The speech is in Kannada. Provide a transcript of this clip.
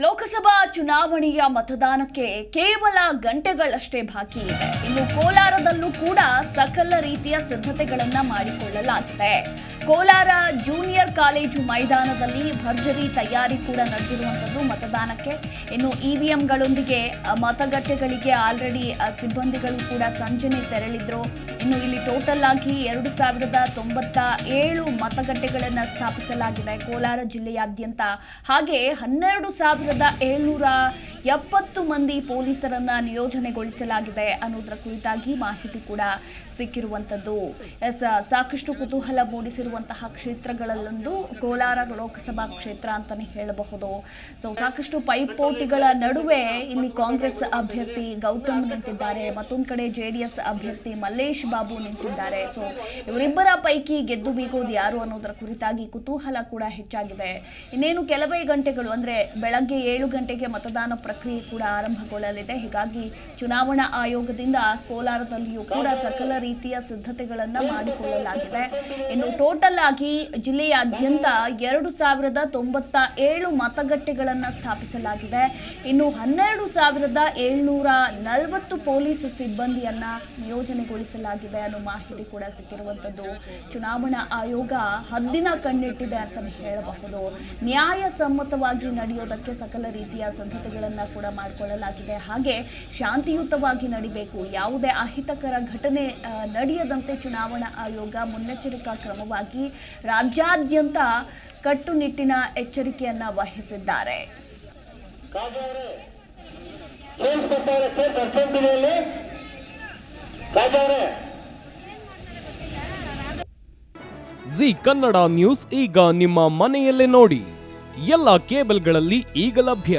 ಲೋಕಸಭಾ ಚುನಾವಣೆಯ ಮತದಾನಕ್ಕೆ ಕೇವಲ ಗಂಟೆಗಳಷ್ಟೇ ಬಾಕಿ ಇದೆ. ಇನ್ನು ಕೋಲಾರದಲ್ಲೂ ಕೂಡ ಸಕಲ ರೀತಿಯ ಸಿದ್ಧತೆಗಳನ್ನ ಮಾಡಿಕೊಳ್ಳಲಾಗಿದೆ. ಕೋಲಾರ ಜೂನಿಯರ್ ಕಾಲೇಜು ಮೈದಾನದಲ್ಲಿ ಭರ್ಜರಿ ತಯಾರಿ ಕೂಡ ನಡೆದಿರುವಂಥದ್ದು ಮತದಾನಕ್ಕೆ. ಇನ್ನು ಇವಿಎಂಗಳೊಂದಿಗೆ ಮತಗಟ್ಟೆಗಳಿಗೆ ಆಲ್ರೆಡಿ ಸಿಬ್ಬಂದಿಗಳು ಕೂಡ ಸಂಜೆನೆ ತೆರಳಿದ್ರು. ಇನ್ನು ಇಲ್ಲಿ ಟೋಟಲ್ ಆಗಿ ಎರಡು ಸಾವಿರದ ತೊಂಬತ್ತ ಏಳು ಮತಗಟ್ಟೆಗಳನ್ನು ಸ್ಥಾಪಿಸಲಾಗಿದೆ ಕೋಲಾರ ಜಿಲ್ಲೆಯಾದ್ಯಂತ. ಹಾಗೆ ಹನ್ನೆರಡು ಸಾವಿರದ ಏಳ್ನೂರ ಎಪ್ಪತ್ತು ಮಂದಿ ಪೊಲೀಸರನ್ನ ನಿಯೋಜನೆಗೊಳಿಸಲಾಗಿದೆ ಅನ್ನೋದರ ಕುರಿತಾಗಿ ಮಾಹಿತಿ ಕೂಡ ಸಿಕ್ಕಿರುವಂಥದ್ದು ಸಾಕಷ್ಟು ಕುತೂಹಲ ಮೂಡಿಸಿರುವಂತಹ ಕ್ಷೇತ್ರಗಳಲ್ಲೊಂದು ಕೋಲಾರ ಲೋಕಸಭಾ ಕ್ಷೇತ್ರ ಅಂತಾನೆ ಹೇಳಬಹುದು. ಸೊ ಸಾಕಷ್ಟು ಪೈಪೋಟಿಗಳ ನಡುವೆ ಇಲ್ಲಿ ಕಾಂಗ್ರೆಸ್ ಅಭ್ಯರ್ಥಿ ಗೌತಮ್ ನಿಂತಿದ್ದಾರೆ. ಮತ್ತೊಂದು ಕಡೆ ಜೆ ಅಭ್ಯರ್ಥಿ ಮಲ್ಲೇಶ್ ಬಾಬು ನಿಂತಿದ್ದಾರೆ. ಸೊ ಇವರಿಬ್ಬರ ಪೈಕಿ ಗೆದ್ದು ಬೀಗೋದು ಯಾರು ಅನ್ನೋದರ ಕುರಿತಾಗಿ ಕುತೂಹಲ ಕೂಡ ಹೆಚ್ಚಾಗಿದೆ. ಇನ್ನೇನು ಕೆಲವೇ ಗಂಟೆಗಳು, ಅಂದ್ರೆ ಬೆಳಗ್ಗೆ ಏಳು ಗಂಟೆಗೆ ಮತದಾನ ಪ್ರಕ್ರಿಯೆ ಕೂಡ ಆರಂಭಗೊಳ್ಳಲಿದೆ. ಹೀಗಾಗಿ ಚುನಾವಣಾ ಆಯೋಗದಿಂದ ಕೋಲಾರದಲ್ಲಿಯೂ ಕೂಡ ಸಕಲ ರೀತಿಯ ಸಿದ್ಧತೆಗಳನ್ನು ಮಾಡಿಕೊಳ್ಳಲಾಗಿದೆ. ಇನ್ನು ಟೋಟಲ್ ಆಗಿ ಜಿಲ್ಲೆಯಾದ್ಯಂತ ಎರಡು ಸಾವಿರದ ತೊಂಬತ್ತ ಏಳು ಮತಗಟ್ಟೆಗಳನ್ನು ಸ್ಥಾಪಿಸಲಾಗಿದೆ. ಇನ್ನು ಹನ್ನೆರಡು ಸಾವಿರದ ಏಳ್ನೂರ ನಲವತ್ತು ಪೊಲೀಸ್ ಸಿಬ್ಬಂದಿಯನ್ನ ನಿಯೋಜನೆಗೊಳಿಸಲಾಗಿದೆ ಅನ್ನೋ ಮಾಹಿತಿ ಕೂಡ ಸಿಕ್ಕಿರುವಂತದ್ದು. ಚುನಾವಣಾ ಆಯೋಗ ಹದ್ದಿನ ಕಣ್ಣಿಟ್ಟಿದೆ ಅಂತ ಹೇಳಬಹುದು. ನ್ಯಾಯಸಮ್ಮತವಾಗಿ ನಡೆಯೋದಕ್ಕೆ ಸಕಲ ರೀತಿಯ ಸಿದ್ಧತೆಗಳನ್ನ ಕೂಡ ಮಾಡಿಕೊಳ್ಳಲಾಗಿದೆ. ಹಾಗೆ ಶಾಂತಿಯುತವಾಗಿ ನಡಿಬೇಕು. ಯಾವುದೇ ಅಹಿತಕರ ಘಟನೆ ನಡೆಯದಂತೆ ಚುನಾವಣಾ ಆಯೋಗ ಮುನ್ನೆಚ್ಚರಿಕಾ ಕ್ರಮವಾಗಿ ರಾಜ್ಯಾದ್ಯಂತ ಕಟ್ಟುನಿಟ್ಟಿನ ಎಚ್ಚರಿಕೆಯನ್ನು ವಹಿಸಿದ್ದಾರೆ. ಜಿ ಕನ್ನಡ ನ್ಯೂಸ್ ಈಗ ನಿಮ್ಮ ಮನೆಯಲ್ಲೇ ನೋಡಿ. ಎಲ್ಲ ಕೇಬಲ್ಗಳಲ್ಲಿ ಈಗ ಲಭ್ಯ.